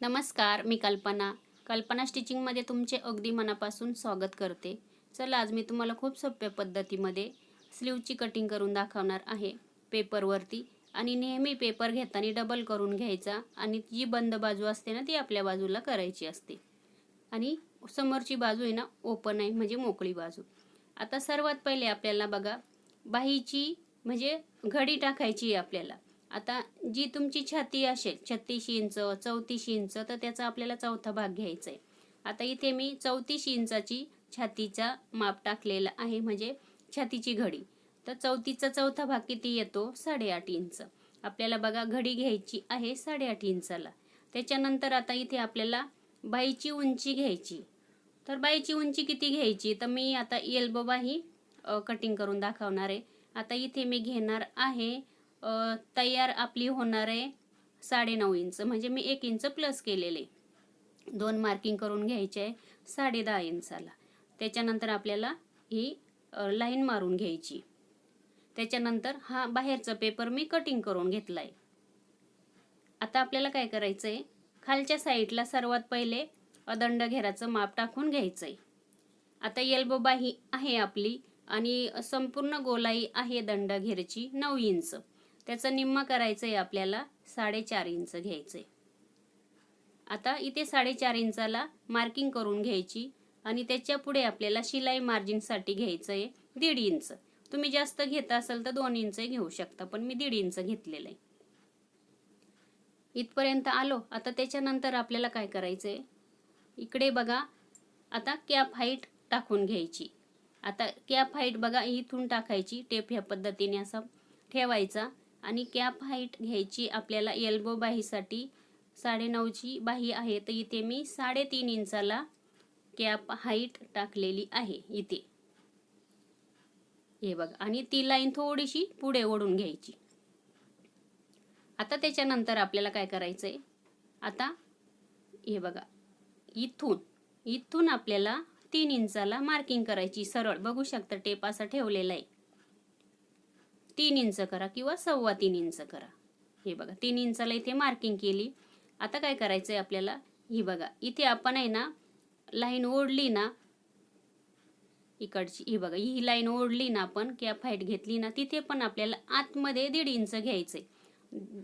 नमस्कार मी कल्पना. कल्पना स्टिचिंगमध्ये तुमचे अगदी मनापासून स्वागत करते. चला आज मी तुम्हाला खूप सोप्या पद्धतीमध्ये स्लीवची कटिंग करून दाखवणार आहे. पेपरवरती आणि नेहमी पेपर घेताना डबल करून घ्यायचा आणि जी बंद बाजू असते ना ती आपल्या बाजूला करायची असते. आणि समोरची बाजू आहे ना ओपन आहे म्हणजे मोकळी बाजू. आता सर्वात पहिले आपल्याला बघा बाहीची म्हणजे घडी टाकायची आहे आपल्याला. आता जी तुमची छाती असेल छत्तीस इंच चौतीस इंच तर त्याचा आपल्याला चौथा भाग घ्यायचा आहे. आता इथे मी चौतीस इंचाची छातीचा माप टाकलेला आहे म्हणजे छातीची घडी. तर चौतीसचा चौथा भाग किती येतो? साडेआठ इंच. आपल्याला बघा घडी घ्यायची आहे साडेआठ इंचाला. त्याच्यानंतर आता इथे आपल्याला बाईची उंची घ्यायची. तर बाईची उंची किती घ्यायची? तर मी आता एल्बो बाही कटिंग करून दाखवणार आहे. आता इथे मी घेणार आहे तयार आपली होणार आहे साडेनऊ इंच. म्हणजे मी एक इंच प्लस केलेले. दोन मार्किंग करून घ्यायचे आहे साडे दहा इंचाला. त्याच्यानंतर आपल्याला ही लाईन मारून घ्यायची. त्याच्यानंतर हा बाहेरचा पेपर मी कटिंग करून घेतला आहे आता आपल्याला काय करायचं आहे खालच्या साईडला सर्वात पहिले अदंड घेराचं माप टाकून घ्यायचं आहे आता एल्बो बाही आहे आपली आणि संपूर्ण गोलाई आहे दंड घेरची नऊ इंच. त्याचं निम्मा करायचं आहे आपल्याला साडेचार इंच घ्यायचं आहे आता इथे साडेचार इंचाला मार्किंग करून घ्यायची आणि त्याच्या पुढे आपल्याला शिलाई मार्जिनसाठी घ्यायचं आहे दीड इंच. तुम्ही जास्त घेत असाल तर दोन इंच घेऊ शकता पण मी दीड इंच घेतलेलं आहे इथपर्यंत आलो आता त्याच्यानंतर आपल्याला काय करायचं आहे इकडे बघा आता कॅप हाईट टाकून घ्यायची. आता कॅप हाईट बघा इथून टाकायची टेप ह्या पद्धतीने असा ठेवायचा. आणि कॅप हाईट घ्यायची आपल्याला एल्बो बाहीसाठी. साडेनऊची बाही आहे तर इथे मी साडेतीन इंचाला कॅप हाईट टाकलेली आहे इथे. हे बघा आणि ती लाईन थोडीशी पुढे ओढून घ्यायची. आता त्याच्यानंतर आपल्याला काय करायचं आहे आता हे बघा इथून इथून आपल्याला तीन इंचाला मार्किंग करायची सरळ. बघू शकता टेप असा ठेवलेला आहे. तीन इंच करा किंवा सव्वा तीन इंच करा. हे बघा तीन इंचाला इथे मार्किंग केली. आता काय करायचं आहे आपल्याला? ही बघा इथे आपण आहे ना लाईन ओढली ना इकडची ही बघा ही लाईन ओढली ना आपण किंवा फाईट घेतली ना तिथे पण आपल्याला आतमध्ये दीड इंच घ्यायचंय.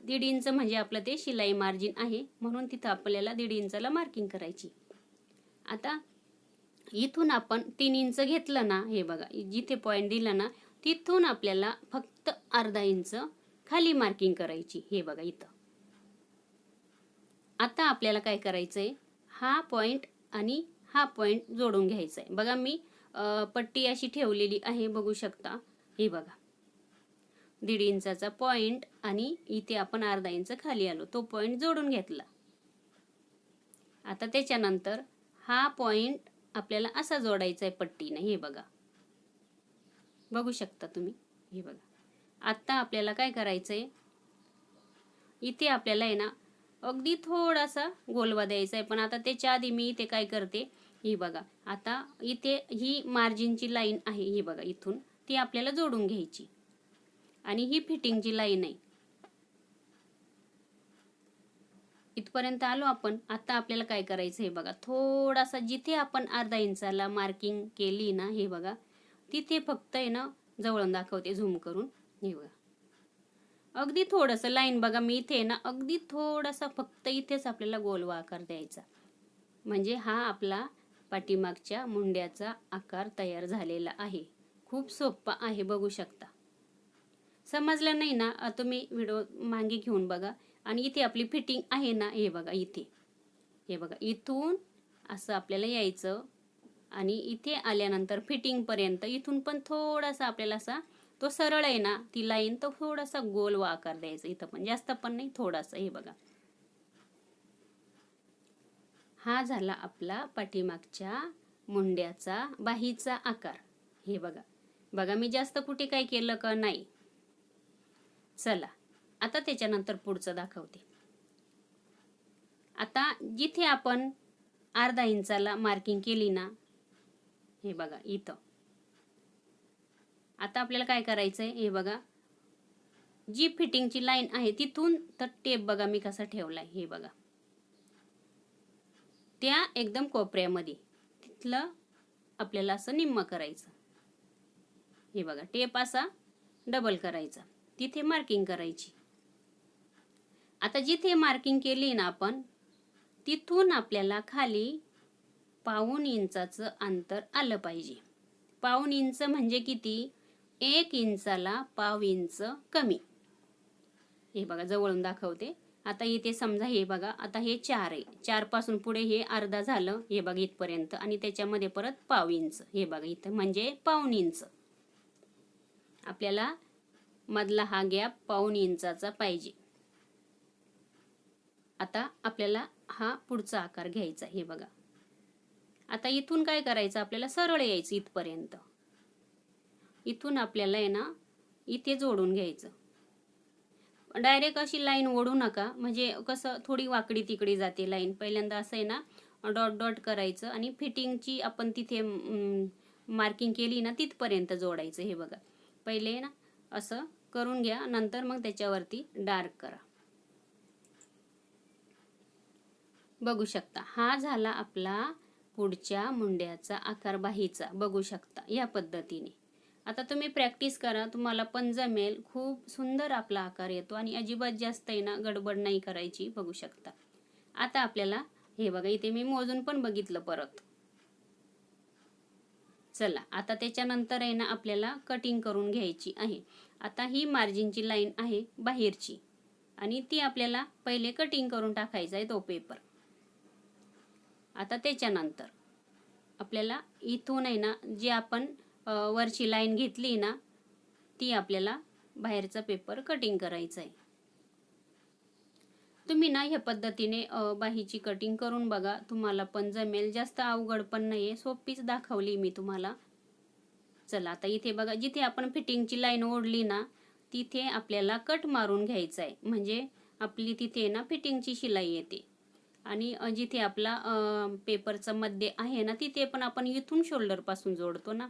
दीड इंच म्हणजे आपलं ते शिलाई मार्जिन आहे म्हणून तिथं आपल्याला दीड इंचाला मार्किंग करायची. आता इथून आपण तीन इंच घेतलं ना हे बघा जिथे पॉईंट दिला ना तिथून आपल्याला फक्त अर्धा इंच खाली मार्किंग करायची. हे बघा इथं. आता आपल्याला काय करायचं आहे हा पॉईंट आणि हा पॉईंट जोडून घ्यायचा आहे बघा मी पट्टी अशी ठेवलेली आहे बघू शकता. हे बघा. दीड इंचाचा पॉईंट आणि इथे आपण अर्धा इंच खाली आलो. तो पॉईंट जोडून घेतला. आता त्याच्यानंतर हा पॉईंट आपल्याला असा जोडायचा आहे पट्टीने. हे बघा. बघू शकता तुम्ही. हे बघा. आत्ता आपल्याला काय करायचंय? इथे आपल्याला आहे ना अगदी थोडासा गोलवा द्यायचा आहे. पण आता त्याच्या आधी मी इथे काय करते? ही बघा. आता इथे ही मार्जिनची लाईन आहे ही बघा इथून. ती आपल्याला जोडून घ्यायची. आणि ही फिटिंगची लाईन आहे. इथपर्यंत आलो आपण. आता आपल्याला काय करायचं? हे बघा. थोडासा जिथे आपण अर्धा इंचाला मार्किंग केली ना हे बघा. तिथे फक्त आहे ना जवळून दाखवते झूम करून. हे बघा. अगदी थोडंसं लाईन बघा मी इथे ना अगदी थोडासा फक्त इथेच आपल्याला गोलवा आकार द्यायचा. म्हणजे हा आपला पाठीमागच्या मुंड्याचा आकार तयार झालेला आहे. खूप सोपा आहे बघू शकता. समजलं नाही ना तुम्ही व्हिडिओ मागे घेऊन बघा. आणि इथे आपली फिटिंग आहे ना हे बघा इथे. हे बघा इथून असं आपल्याला यायचं. आणि इथे आल्यानंतर फिटिंगपर्यंत इथून पण थोडासा आपल्याला असा तो सरळ आहे ना ती लाईन तो थोडासा गोल वा आकार द्यायचा. इथं पण जास्त पण नाही थोडासा. हे बघा. हा झाला आपला पाठीमागच्या मुंड्याचा बाहीचा आकार. हे बघा. बघा मी जास्त कुठे काय केलं का नाही? चला. आता त्याच्यानंतर पुढचं दाखवते. आता जिथे आपण अर्धा इंचाला मार्किंग केली ना हे बघा इथं. आता आपल्याला काय करायचं आहे हे बघा. जी फिटिंगची लाईन आहे तिथून तर टेप बघा मी कसा ठेवलाय हे बघा. त्या एकदम कोपऱ्यामध्ये तिथलं आपल्याला असं निम्म करायचं. हे बघा टेप असा डबल करायचा. तिथे मार्किंग करायची. आता जिथे मार्किंग केली ना आपण तिथून आपल्याला खाली पाऊन इंचाचं अंतर आलं पाहिजे. पाऊन इंच म्हणजे किती? एक इंचाला पाव इंच कमी. हे बघा जवळून दाखवते. आता इथे समजा हे बघा आता हे चार आहे. चारपासून पुढे हे अर्धा झालं हे बघा इथपर्यंत. आणि त्याच्यामध्ये परत पाव इंच. हे बघा इथं म्हणजे पाऊन इंच. आपल्याला मधला हा गॅप पाऊन इंचाचा पाहिजे. आता आपल्याला हा पुढचा आकार घ्यायचा हे बघा. आता इथून काय करायचं? आपल्याला सरळ यायचं इथपर्यंत. इथून आपल्याला आहे ना इथे जोडून घ्यायचं. डायरेक्ट अशी लाईन ओढू नका. म्हणजे कसं थोडी वाकडी तिकडी जाते लाईन पहिल्यांदा असं आहे ना डॉट डॉट करायचं आणि फिटिंगची आपण तिथे मार्किंग केली ना तिथपर्यंत जोडायचं. हे बघा. पहिले ना असं करून घ्या. नंतर मग त्याच्यावरती डार्क करा. बघू शकता. हा झाला आपला पुढच्या मुंड्याचा आकार बाहीचा. बघू शकता या पद्धतीने. आता तुम्ही प्रॅक्टिस करा तुम्हाला पण जमेल. खूप सुंदर आपला आकार येतो आणि अजिबात जास्त आहे ना गडबड नाही करायची बघू शकता. आता आपल्याला हे बघा इथे मी मोजून पण बघितलं परत. चला आता त्याच्यानंतर आहे ना आपल्याला कटिंग करून घ्यायची आहे. आता ही मार्जिनची लाईन आहे बाहेरची. आणि ती आपल्याला पहिले कटिंग करून टाकायचा आहे तो पेपर आता त्याच्यानंतर. आपल्याला इथून आहे ना जे आपण वरची लाईन घेतली ना ती आपल्याला बाहेरचा पेपर कटिंग करायचा आहे. तुम्ही ना ह्या पद्धतीने बाहीची कटिंग करून बघा. तुम्हाला पण जमेल. जास्त अवघड पण नाही आहे सोपीच दाखवली मी तुम्हाला. चला आता इथे बघा. जिथे आपण फिटिंगची लाईन ओढली ना तिथे आपल्याला कट मारून घ्यायचं आहे. म्हणजे आपली तिथे ना फिटिंगची शिलाई येते. आणि जिथे आपला पेपरचा मध्य आहे ना तिथे पण आपण इथून शोल्डरपासून जोडतो ना.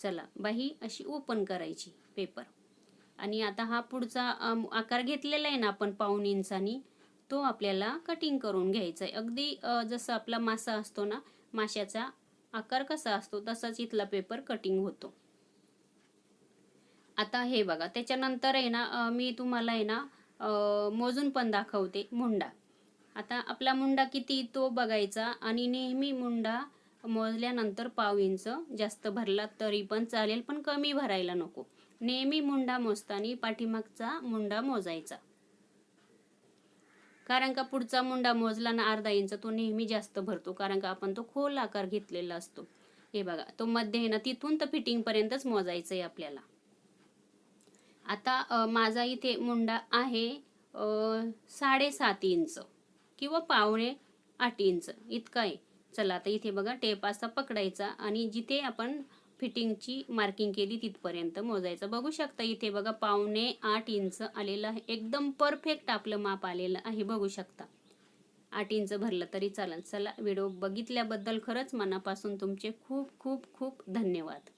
चला बाही अशी ओपन करायची पेपर आणि आता हा पुढचा आकार घेतलेला आहे ना आपण पाऊन इंचानी तो आपल्याला कटिंग करून घ्यायचा आहे अगदी जसं आपला मासा असतो ना माशाचा आकार कसा असतो तसाच इथला पेपर कटिंग होतो. आता हे बघा त्याच्यानंतर आहे ना मी तुम्हाला आहे ना मोजून पण दाखवते मुंडा. आता आपला मुंडा किती तो बघायचा आणि नेहमी मुंडा मोजल्यानंतर पाव इंच जास्त भरला तरी पण चालेल पण कमी भरायला नको. नेहमी मुंडा मोजताना पाठीमागचा मुंडा मोजायचा. कारण का पुढचा मुंडा मोजला ना अर्धा इंच तो नेहमी जास्त भरतो कारण का आपण तो खोल आकार घेतलेला असतो. हे बघा तो मध्ये आहे ना तिथून तर फिटिंगपर्यंतच मोजायचं आहे आपल्याला. आता माझा इथे मुंडा आहे साडेसात इंच. किंवा पावणे आठ इंच. इतकं आहे. चला आता इथे बघा टेप असा पकडायचा आणि जिथे आपण फिटिंगची मार्किंग केली तिथपर्यंत मोजायचं. बघू शकता इथे बघा पावणे आठ इंच आलेलं आहे. एकदम परफेक्ट आपलं माप आलेलं आहे. बघू शकता. आठ इंच भरलं तरी चालेल. चला व्हिडिओ बघितल्याबद्दल खरंच मनापासून तुमचे खूप खूप खूप धन्यवाद.